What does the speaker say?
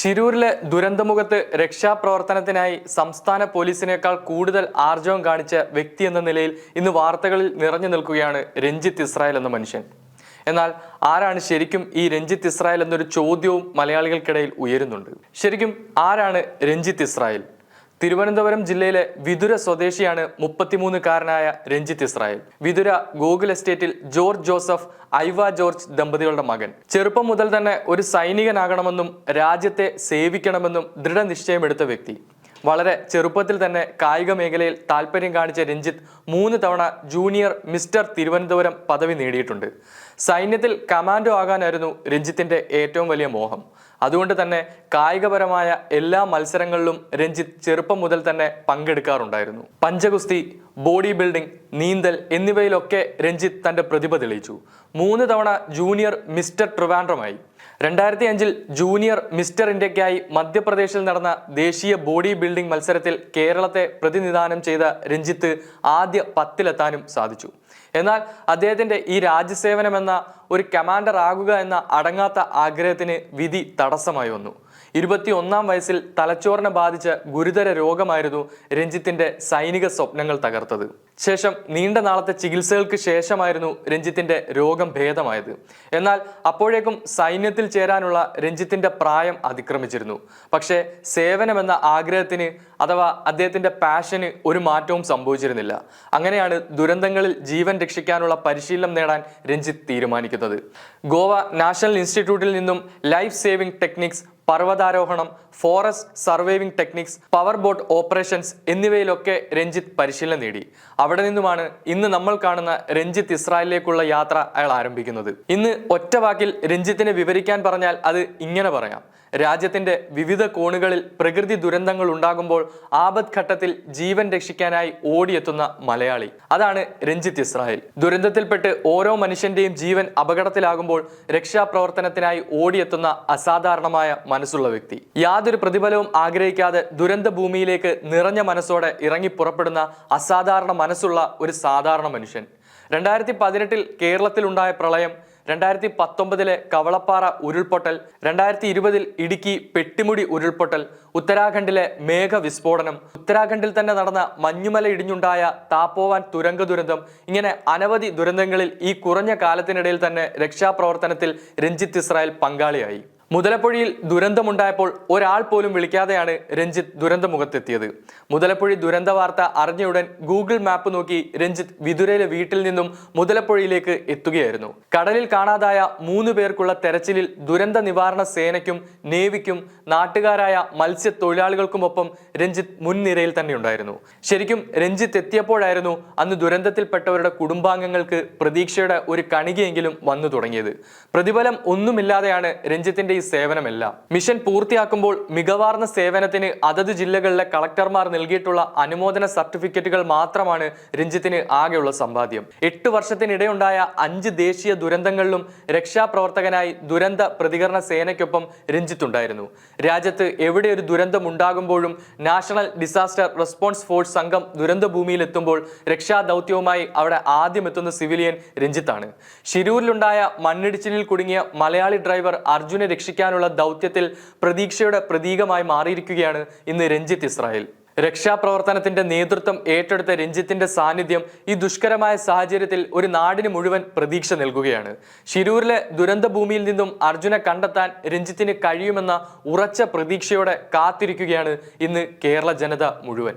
ശിരൂരിലെ ദുരന്തമുഖത്ത് രക്ഷാപ്രവർത്തനത്തിനായി സംസ്ഥാന പോലീസിനേക്കാൾ കൂടുതൽ ആർജവം കാണിച്ച വ്യക്തി എന്ന നിലയിൽ ഇന്ന് വാർത്തകളിൽ നിറഞ്ഞു നിൽക്കുകയാണ് രഞ്ജിത്ത് ഇസ്രായേൽ എന്ന മനുഷ്യൻ. എന്നാൽ ആരാണ് ശരിക്കും ഈ രഞ്ജിത്ത് ഇസ്രായേൽ എന്നൊരു ചോദ്യവും മലയാളികൾക്കിടയിൽ ഉയരുന്നുണ്ട്. ശരിക്കും ആരാണ് രഞ്ജിത്ത് ഇസ്രായേൽ? തിരുവനന്തപുരം ജില്ലയിലെ വിതുര സ്വദേശിയാണ് മുപ്പത്തിമൂന്നുകാരനായ രഞ്ജിത്ത് ഇസ്രായേൽ. വിതുര ഗോകുൽ എസ്റ്റേറ്റിൽ ജോർജ് ജോസഫ് ഐവ ജോർജ് ദമ്പതികളുടെ മകൻ. ചെറുപ്പം മുതൽ തന്നെ ഒരു സൈനികനാകണമെന്നും രാജ്യത്തെ സേവിക്കണമെന്നും ദൃഢനിശ്ചയമെടുത്ത വ്യക്തി. വളരെ ചെറുപ്പത്തിൽ തന്നെ കായിക മേഖലയിൽ താല്പര്യം കാണിച്ച രഞ്ജിത്ത് മൂന്ന് തവണ ജൂനിയർ മിസ്റ്റർ തിരുവനന്തപുരം പദവി നേടിയിട്ടുണ്ട്. സൈന്യത്തിൽ കമാൻഡോ ആകാനായിരുന്നു രഞ്ജിത്തിന്റെ ഏറ്റവും വലിയ മോഹം. അതുകൊണ്ട് തന്നെ കായികപരമായ എല്ലാ മത്സരങ്ങളിലും രഞ്ജിത്ത് ചെറുപ്പം മുതൽ തന്നെ പങ്കെടുക്കാറുണ്ടായിരുന്നു. പഞ്ചഗുസ്തി ബോഡി ബിൽഡിംഗ് നീന്തൽ എന്നിവയിലൊക്കെ രഞ്ജിത്ത് തന്റെ പ്രതിഭ തെളിയിച്ചു. മൂന്ന് തവണ ജൂനിയർ മിസ്റ്റർ ട്രിവാൻഡ്രമായി. രണ്ടായിരത്തി അഞ്ചിൽ ജൂനിയർ മിസ്റ്റർ ഇന്ത്യക്കായി മധ്യപ്രദേശിൽ നടന്ന ദേശീയ ബോഡി ബിൽഡിംഗ് മത്സരത്തിൽ കേരളത്തെ പ്രതിനിധാനം ചെയ്ത രഞ്ജിത്ത് ആദ്യ പത്തിലെത്താനും സാധിച്ചു. എന്നാൽ അദ്ദേഹത്തിന്റെ ഈ രാജ്യസേവനമെന്ന ഒരു കമാൻഡർ ആകുക എന്ന അടങ്ങാത്ത ആഗ്രഹത്തിന് വിധി തടസ്സമായി വന്നു. ഇരുപത്തി ഒന്നാം വയസ്സിൽ തലച്ചോറിനെ ബാധിച്ച ഗുരുതര രോഗമായിരുന്നു രഞ്ജിത്തിന്റെ സൈനിക സ്വപ്നങ്ങൾ തകർത്തത്. ശേഷം നീണ്ട നാളത്തെ ചികിത്സകൾക്ക് ശേഷമായിരുന്നു രഞ്ജിത്തിന്റെ രോഗം ഭേദമായത്. എന്നാൽ അപ്പോഴേക്കും സൈന്യത്തിൽ ചേരാനുള്ള രഞ്ജിത്തിന്റെ പ്രായം അതിക്രമിച്ചിരുന്നു. പക്ഷേ സേവനമെന്ന ആഗ്രഹത്തിന് അഥവാ അദ്ദേഹത്തിന്റെ പാഷന് ഒരു മാറ്റവും സംഭവിച്ചിരുന്നില്ല. അങ്ങനെയാണ് ദുരന്തങ്ങളിൽ ജീവൻ രക്ഷിക്കാനുള്ള പരിശീലനം നേടാൻ രഞ്ജിത്ത് തീരുമാനിക്കുന്നത്. ഗോവ നാഷണൽ ഇൻസ്റ്റിറ്റ്യൂട്ടിൽ നിന്നും life saving techniques പർവതാരോഹണം forest surviving techniques power boat operations എന്നിവയിലൊക്കെ Ranjith പരിശീലനം നേടി. അവിടെ നിന്നുമാണ് ഇന്ന് നമ്മൾ കാണുന്ന രഞ്ജിത്ത് ഇസ്രായേലിലേക്കുള്ള യാത്ര അയാൾ ആരംഭിക്കുന്നത്. ഇന്ന് ഒറ്റ വാക്കിൽ രഞ്ജിത്തിനെ വിവരിക്കാൻ പറഞ്ഞാൽ അത് ഇങ്ങനെ പറയാം. രാജ്യത്തിന്റെ വിവിധ കോണുകളിൽ പ്രകൃതി ദുരന്തങ്ങൾ ഉണ്ടാകുമ്പോൾ ആപത് ഘട്ടത്തിൽ ജീവൻ രക്ഷിക്കാനായി ഓടിയെത്തുന്ന മലയാളി. അതാണ് രഞ്ജിത്ത് ഇസ്രായേൽ. ദുരന്തത്തിൽപ്പെട്ട് ഓരോ മനുഷ്യന്റെയും ജീവൻ അപകടത്തിലാകുമ്പോൾ രക്ഷാപ്രവർത്തനത്തിനായി ഓടിയെത്തുന്ന അസാധാരണമായ മനസ്സുള്ള വ്യക്തി. യാതൊരു പ്രതിഫലവും ആഗ്രഹിക്കാതെ ദുരന്ത ഭൂമിയിലേക്ക് നിറഞ്ഞ മനസ്സോടെ ഇറങ്ങി പുറപ്പെടുന്ന അസാധാരണ മനസ്സുള്ള ഒരു സാധാരണ മനുഷ്യൻ. രണ്ടായിരത്തി പതിനെട്ടിൽ കേരളത്തിലുണ്ടായ പ്രളയം രണ്ടായിരത്തി പത്തൊമ്പതിലെ കവളപ്പാറ ഉരുൾപൊട്ടൽ രണ്ടായിരത്തി ഇരുപതിൽ ഇടുക്കി പെട്ടിമുടി ഉരുൾപൊട്ടൽ ഉത്തരാഖണ്ഡിലെ മേഘ വിസ്ഫോടനം ഉത്തരാഖണ്ഡിൽ തന്നെ നടന്ന മഞ്ഞുമല ഇടിഞ്ഞുണ്ടായ താപ്പോവാൻ തുരങ്ക ദുരന്തം ഇങ്ങനെ അനവധി ദുരന്തങ്ങളിൽ ഈ കുറഞ്ഞ കാലത്തിനിടയിൽ തന്നെ രക്ഷാപ്രവർത്തനത്തിൽ രഞ്ജിത്ത് ഇസ്രായേൽ പങ്കാളിയായി. മുതലപ്പുഴയിൽ ദുരന്തമുണ്ടായപ്പോൾ ഒരാൾ പോലും വിളിക്കാതെയാണ് രഞ്ജിത്ത് ദുരന്തമുഖത്തെത്തിയത്. മുതലപ്പുഴി ദുരന്ത വാർത്ത അറിഞ്ഞയുടൻ ഗൂഗിൾ മാപ്പ് നോക്കി രഞ്ജിത്ത് വിതുരയിലെ വീട്ടിൽ നിന്നും മുതലപ്പുഴയിലേക്ക് എത്തുകയായിരുന്നു. കടലിൽ കാണാതായ മൂന്ന് പേർക്കുള്ള തെരച്ചിലിൽ ദുരന്ത നിവാരണ സേനയ്ക്കും നേവിക്കും നാട്ടുകാരായ മത്സ്യത്തൊഴിലാളികൾക്കുമൊപ്പം രഞ്ജിത്ത് മുൻനിരയിൽ തന്നെ ഉണ്ടായിരുന്നു ശരിക്കും രഞ്ജിത്ത് എത്തിയപ്പോഴായിരുന്നു അന്ന് ദുരന്തത്തിൽപ്പെട്ടവരുടെ കുടുംബാംഗങ്ങൾക്ക് പ്രതീക്ഷയുടെ ഒരു കണികയെങ്കിലും വന്നു തുടങ്ങിയത്. പ്രതിഫലം ഒന്നുമില്ലാതെയാണ് രഞ്ജിത്തിന്റെ സേവനമെല്ലാം. മിഷൻ പൂർത്തിയാക്കുമ്പോൾ മികവാർന്ന സേവനത്തിന് അതത് ജില്ലകളിലെ കളക്ടർമാർ നൽകിയിട്ടുള്ള അനുമോദന സർട്ടിഫിക്കറ്റുകൾ മാത്രമാണ് രഞ്ജിത്തിന് ആകെയുള്ള സമ്പാദ്യം. എട്ട് വർഷത്തിനിടെയുണ്ടായ അഞ്ച് ദേശീയ ദുരന്തങ്ങളിലും രക്ഷാപ്രവർത്തകനായി ദുരന്ത പ്രതികരണ സേനയ്ക്കൊപ്പം രഞ്ജിത്ത് ഉണ്ടായിരുന്നു രാജ്യത്ത് എവിടെ ഒരു ദുരന്തം ഉണ്ടാകുമ്പോഴും നാഷണൽ ഡിസാസ്റ്റർ റെസ്പോൺസ് ഫോഴ്സ് സംഘം ദുരന്ത രക്ഷാദൗത്യവുമായി അവിടെ ആദ്യം എത്തുന്ന സിവിലിയൻ രഞ്ജിത്താണ്. ഷിരൂരിലുണ്ടായ മണ്ണിടിച്ചിലിൽ കുടുങ്ങിയ മലയാളി ഡ്രൈവർ അർജുനെ രക്ഷിക്കാനുള്ള ദൗത്യത്തിൽ പ്രതീക്ഷയുടെ പ്രതീകമായി മാറിയിരിക്കുകയാണ് ഇന്ന് രഞ്ജിത്ത് ഇസ്രായേൽ. രക്ഷാപ്രവർത്തനത്തിന്റെ നേതൃത്വം ഏറ്റെടുത്ത രഞ്ജിത്തിന്റെ സാന്നിധ്യം ഈ ദുഷ്കരമായ സാഹചര്യത്തിൽ ഒരു നാടിന് മുഴുവൻ പ്രതീക്ഷ നൽകുകയാണ്. ഷിരൂരിലെ ദുരന്ത ഭൂമിയിൽ നിന്നും അർജുനെ കണ്ടെത്താൻ രഞ്ജിത്തിന് കഴിയുമെന്ന ഉറച്ച പ്രതീക്ഷയോടെ കാത്തിരിക്കുകയാണ് ഇന്ന് കേരള ജനത മുഴുവൻ.